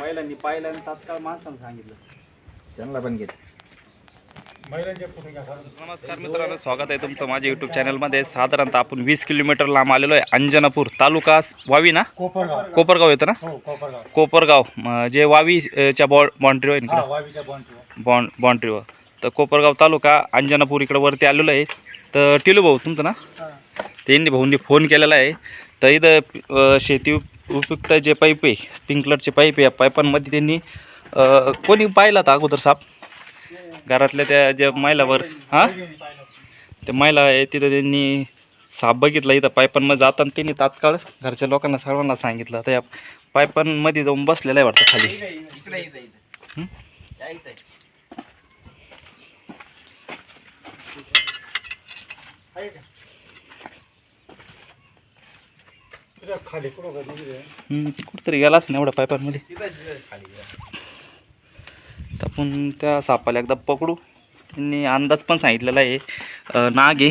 महिलांनी पाहिलं आणि तात्काळ माणसानं सांगितलं. त्यांना पण घेत. नमस्कार मित्रांनो स्वागत आहे तुमचं माझ्या युट्यूब चॅनलमध्ये साधारणतः आपण वीस किलोमीटर लांब आलेलो आहे. अंजनापूर तालुका वावी ना? कोपरगाव. कोपरगाव येतं ना? हो कोपरगाव. जे वावीच्या बॉ बाउंड्रीवर आहे इकडं? वावीच्या बॉन्डवर बॉन्ड बाउंड्रीवर तर कोपरगाव तालुका अंजनापूर इकडं वरती आलेलो आहे. तर टिलू भाऊ तुमचं ना? त्यांनी भाऊंनी फोन केलेला आहे. तर इथं शेती उपयुक्त जे पाईप आहे स्प्रिंकलरचे पाईप आहे या पाईपांमध्ये त्यांनी कोणी पाहिला होता अगोदर साप? घरातल्या त्या ज्या महिलावर हां? त्या महिला आहे तिथं त्यांनी साप बघितला इथं पाईपांमध्ये जाताना त्यांनी तात्काळ घरच्या लोकांना सर्वांना सांगितलं. आता या पाईपांमध्ये जाऊन बसलेला आहे वाटतं खाली. खाली? हं, कुठंतरी गेलाच नाही एवढ्या पाईपांमध्ये तर आपण त्या सापाला एकदा पकडू. त्यांनी अंदाज पण सांगितलेला आहे. नाग आहे.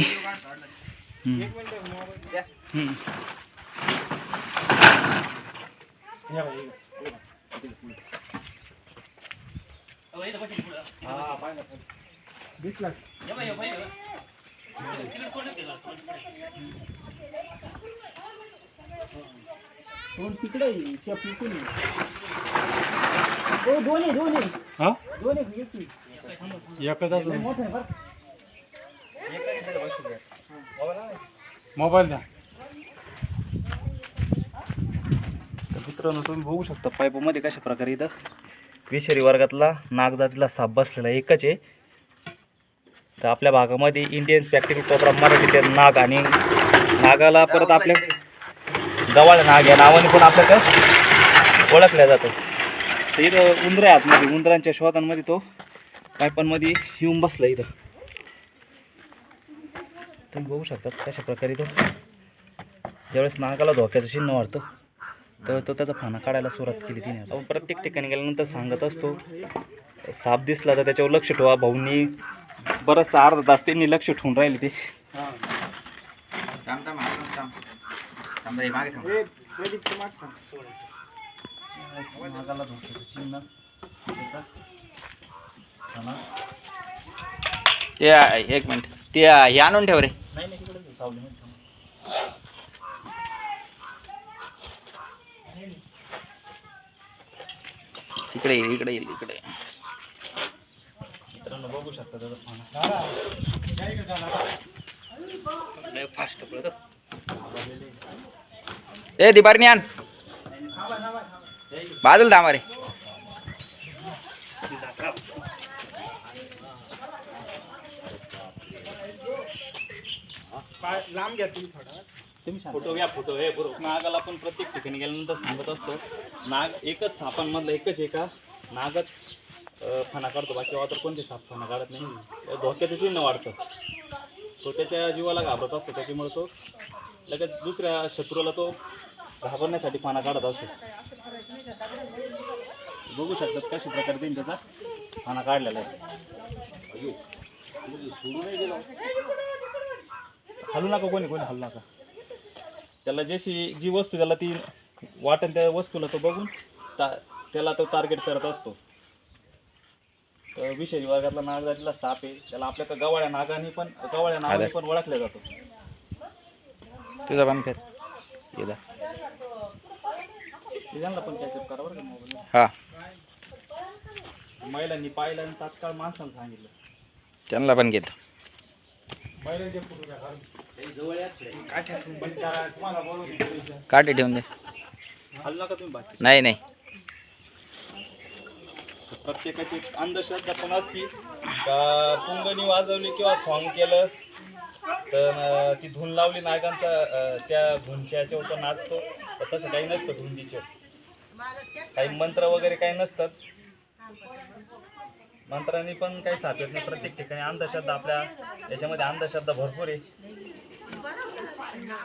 दोन तिकडे शेप इकडून. हो? हा मोठं आहे बरं. मोबाईल द्या. तर मित्रांनो तुम्ही बघू शकता पाईपामध्ये कशा प्रकारे इथं विषारी वर्गातला नागजातीला साप बसलेला एकच आहे. तर आपल्या भागामध्ये इंडियन स्पॅक्टिकल कोबरा मराठी नाग आणि नागाला परत आपल्या गवाळ नाग या नावाने पण आपल्याकडं ओळखल्या जातं तर इथं उंदरे आहे आतमध्ये उंदरांच्या शोधांमध्ये तो पायपांमध्ये येऊन बसला इथं. तुम्ही बघू शकतात कशा प्रकारे तो ज्यावेळेस नागाला धोक्याचं चिन्ह वाटतं तर तो त्याचा फाना काढायला सुरुवात केली तिने. आपण प्रत्येक ठिकाणी गेल्यानंतर सांगत असतो साप दिसला तर त्याच्यावर लक्ष ठेवा भाऊंनी बरंच अर्धा तास त्यांनी लक्ष ठेवून राहिले ते. माग धोक्याचं चिन्ह. त्याचा. ते आ- एक मिनिट. ते आ- हे आणून ठेव रे. नाही नाही तिकडे सावलीमध्ये थांब. इकडे येईल इकडे येईल इकडे. मित्रांनो बघू शकता त्याचा फास्ट पळत. ए दिपारी आण. बाजूला थांबा रे. लांब घ्या तुम्ही थोडा फोटो घ्या फोटो. हे बरोबर. नागाला आपण प्रत्येक ठिकाणी गेल्यानंतर सांगत असतो नाग एकच सापांमधलं एकच एका नागच फणा काढतो बाकी तर कोणते साप फणा काढत नाही. धोक्याचं चिन्ह वाढतं. तो त्याच्या जीवाला घाबरत असतो त्याच्यामुळे तो लगेच दुसऱ्या शत्रूला तो घाबरण्यासाठी फणा काढत असतो. बघू शकतात कशा प्रकारे त्यांनी त्याचा फणा काढलेला आहे. अयो, सोडू नाही गेलो. हलू नका कोणी कोणी हलू नका. त्याला जशी जी वस्तू त्याला ती वाटेल त्या वस्तूला तो बघून ता त्याला तो टार्गेट करत असतो. तर विषय वर्गातला नागजातीला साप आहे. त्याला आपल्या गवाळ्या नागाने पण गवाळ्या नागाने पण ओळखला जातो. तुझा पण कर. येदा ते त्यांना पण कॅचअप करा बरं का मोबाईल हा. महिलांनी पाहिलं आणि तात्काळ माणसाला सांगितलं. त्यांना पण घेत. बैलांचे फोटो घ्या काढून. तुम्हाला बोलवून काटे ठेवून दे. हल्ला का तुम्ही बाकी? नाही नाही. प्रत्येकाची एक अंधश्रद्धा पण असती. का पुंगणी वाजवली किंवा सॉंग केलं तर ती धून लावली नागांचा त्या धुनच्या याच्यावर तो. नाचतो तर तसं काही नसतं धुंदीचे. काही मंत्र वगैरे काही नसतात. मंत्रांनी पण काही साथ येत नाही प्रत्येक ठिकाणी. अंधश्रद्धा आपल्या याच्यामध्ये अंधश्रद्धा भरपूर आहे.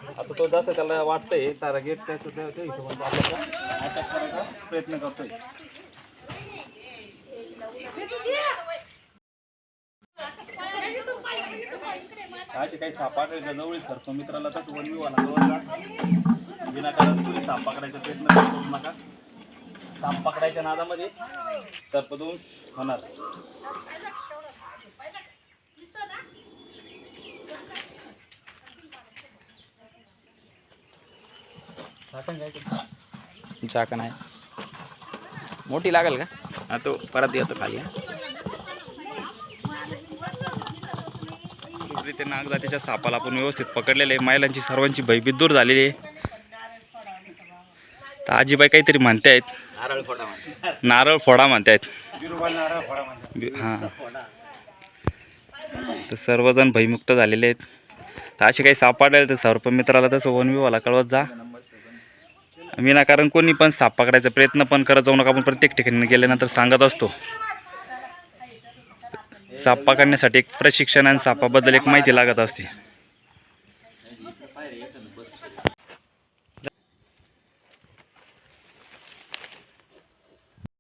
आता तो जसं त्याला वाटतंय तारा गेट त्याचं त्या त्या हिशोबाने आपल्याला प्रयत्न करतोय. असे काही सापा जवळ सरतो मित्राला तर वन विवाहाला जवळ विनाकारण तुम्ही साप पकडायचा प्रयत्न करू नका. साप पकडायच्या नादामध्ये सर्पदोष होणार. चाकण आहे. मोठी लागेल का? हा तो परत येतो खाली हा. ते नागजातीच्या सापाला आपण व्यवस्थित पकडलेले आहे. महिलांची सर्वांची भयभीत दूर झालेली आहे. तर आजीबाई काहीतरी नारळ फोडा म्हणते. नारळ फोडा नारळ फळा म्हणजे बी- हां. तर सर्वजण भयमुक्त झालेले आहेत. तर असे काही साप पाडायला तर सर्पमित्राला तसं वन विभागाला कळवत जा. विनाकारण कोणी पण साप पकडायचा प्रयत्न पण करत जाऊ नका. आपण प्रत्येक ठिकाणी गेल्यानंतर सांगत असतो. साप पकडण्यासाठी एक प्रशिक्षण आणि सापाबद्दल एक माहिती लागत असते.